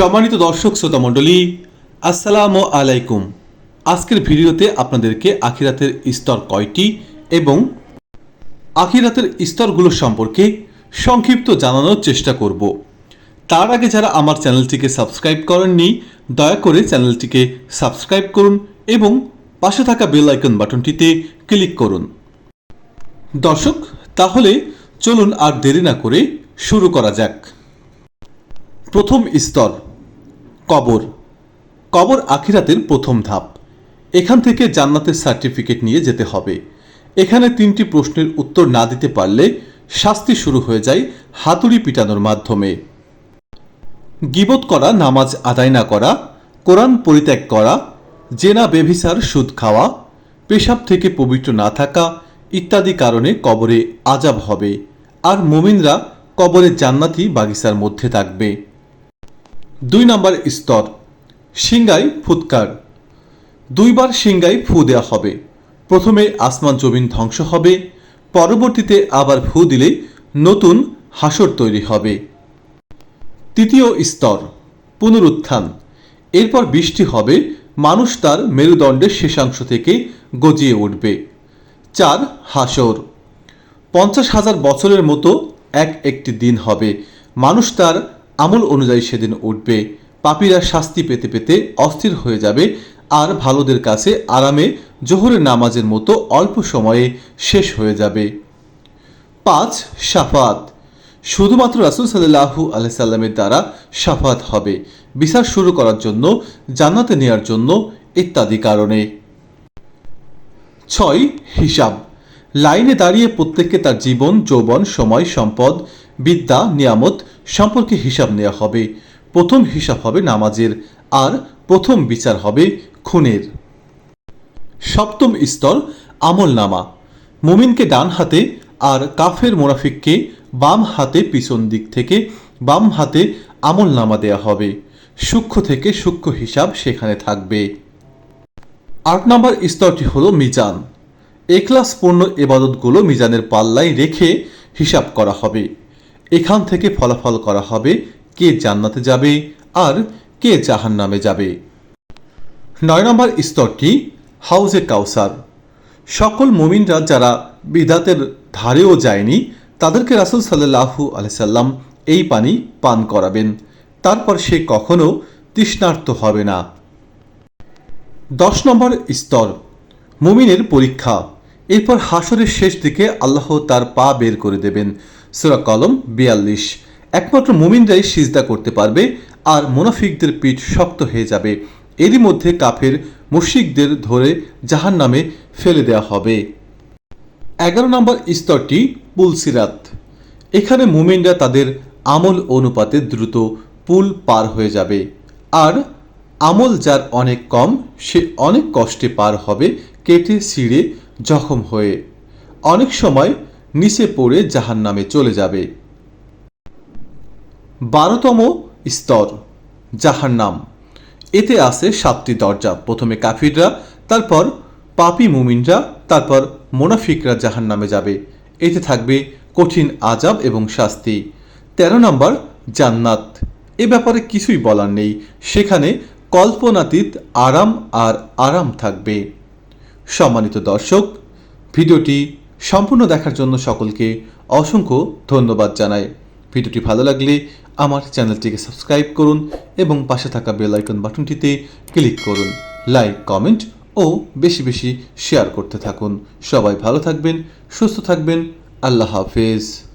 সম্মানিত দর্শক শ্রোতা মণ্ডলী, আসসালামু আলাইকুম। আজকের ভিডিওতে আপনাদেরকে আখিরাতের স্তর কয়টি এবং আখিরাতের স্তরগুলো সম্পর্কে সংক্ষিপ্ত জানানোর চেষ্টা করব। তার আগে যারা আমার চ্যানেলটিকে সাবস্ক্রাইব করেননি, দয়া করে চ্যানেলটিকে সাবস্ক্রাইব করুন এবং পাশে থাকা বেল আইকন বাটনটিতে ক্লিক করুন। দর্শক, তাহলে চলুন আর দেরি না করে শুরু করা যাক। প্রথম স্তর কবর। কবর আখিরাতের প্রথম ধাপ। এখান থেকে জান্নাতের সার্টিফিকেট নিয়ে যেতে হবে। এখানে তিনটি প্রশ্নের উত্তর না দিতে পারলে শাস্তি শুরু হয়ে যায় হাতুড়ি পিটানোর মাধ্যমে। গিবত করা, নামাজ আদায় না করা, কোরআন পরিত্যাগ করা, জেনা বেভিসার সুদ খাওয়া, পেশাব থেকে পবিত্র না থাকা ইত্যাদি কারণে কবরে আজাব হবে। আর মোমিনরা কবরে জান্নাতি বাগিচার মধ্যে থাকবে। দুই নম্বর স্তর সিংগাই ফুৎকার। দুইবার সিংগাই ফু দেওয়া হবে। প্রথমে আসমান জমিন ধ্বংস হবে, পরবর্তীতে আবার ফু দিলে নতুন হাসর তৈরি হবে। তৃতীয় স্তর, পুনরুত্থান। এরপর বৃষ্টি হবে, মানুষ তার মেরুদণ্ডের শেষাংশ থেকে গজিয়ে উঠবে। চার হাসর, পঞ্চাশ হাজার বছরের মতো এক একটি দিন হবে। মানুষ তার আমল অনুযায়ী সেদিন উঠবে। পাপীরা শাস্তি পেতে পেতে অস্থির হয়ে যাবে আর ভালোদের কাছে আরামে জোহরের নামাজের মতো অল্প সময়ে শেষ হয়ে যাবে। পাঁচ, সাফাত। শুধুমাত্র রাসুল সাল্লাহু আলাই সাল্লামের দ্বারা সাফাত হবে। বিচার শুরু করার জন্য, জান্নাতে নেয়ার জন্য ইত্যাদি কারণে। ছয়, হিসাব। লাইনে দাঁড়িয়ে প্রত্যেককে তার জীবন, যৌবন, সময়, সম্পদ, বিদ্যা, নিয়ামত সম্পর্কে হিসাব নেওয়া হবে। প্রথম হিসাব হবে নামাজের, আর প্রথম বিচার হবে খুনের। সপ্তম স্তর আমল নামা মুমিনকে ডান হাতে আর কাফের মোনাফিককে বাম হাতে পিছন দিক থেকে বাম হাতে আমল নামা দেয়া হবে। সূক্ষ্ম থেকে সূক্ষ্ম হিসাব সেখানে থাকবে। আট নম্বর স্তরটি হল মিজান। এক্লাসপূর্ণ এবাদতগুলো মিজানের পাল্লায় রেখে হিসাব করা হবে। এখান থেকে ফলাফল করা হবে, কে জান্নাতে যাবে আর কে জাহান নামে যাবে। নয় নম্বর স্তরটি, হাউজে কাউসার। সকল মুমিনরা যারা বিদাতের ধারেও যায়নি, তাদেরকে রাসুল সাল্লাহু আলাইসাল্লাম এই পানি পান করাবেন। তারপর সে কখনো তৃষ্ণার্ত হবে না। দশ নম্বর স্তর, মুমিনের পরীক্ষা। এরপর হাসরের শেষ দিকে আল্লাহ তার পা বের করে দেবেন। সুরা কলম বিয়াল্লিশ। একমাত্র মুমিনরাই সিজদা করতে পারবে আর মুনাফিকদের পিঠ শক্ত হয়ে যাবে। এরই মধ্যে কাফের মুশিকদের ধরে জাহান নামে ফেলে দেওয়া হবে। এগারো নম্বর স্তরটি পুলসিরাত এখানে মুমিনরা তাদের আমল অনুপাতে দ্রুত পুল পার হয়ে যাবে। আর আমল যার অনেক কম, সে অনেক কষ্টে পার হবে, কেটে ছিঁড়ে জখম হয়ে। অনেক সময় নিচে পড়ে জাহান নামে চলে যাবে। বারোতম স্তর, জাহান্নাম। এতে আছে সাতটি দরজা, প্রথমে কাফিররা, তারপর পাপি মুমিনরা, তারপর মোনাফিকরা জাহান নামে যাবে। এতে থাকবে কঠিন আজাব এবং শাস্তি। তেরো নম্বর, জান্নাত। এ ব্যাপারে কিছুই বলার নেই। সেখানে কল্পনাতীত আরাম আর আরাম থাকবে। সম্মানিত দর্শক, ভিডিওটি সম্পূর্ণ দেখার জন্য সকলকে অসংখ্য ধন্যবাদ জানাই। ভিডিওটি ভালো লাগলে আমার চ্যানেলটিকে সাবস্ক্রাইব করুন এবং পাশে থাকা বেল আইকন বাটনটিতে ক্লিক করুন। লাইক, কমেন্ট ও বেশি বেশি শেয়ার করতে থাকুন। সবাই ভালো থাকবেন, সুস্থ থাকবেন। আল্লাহ হাফেজ।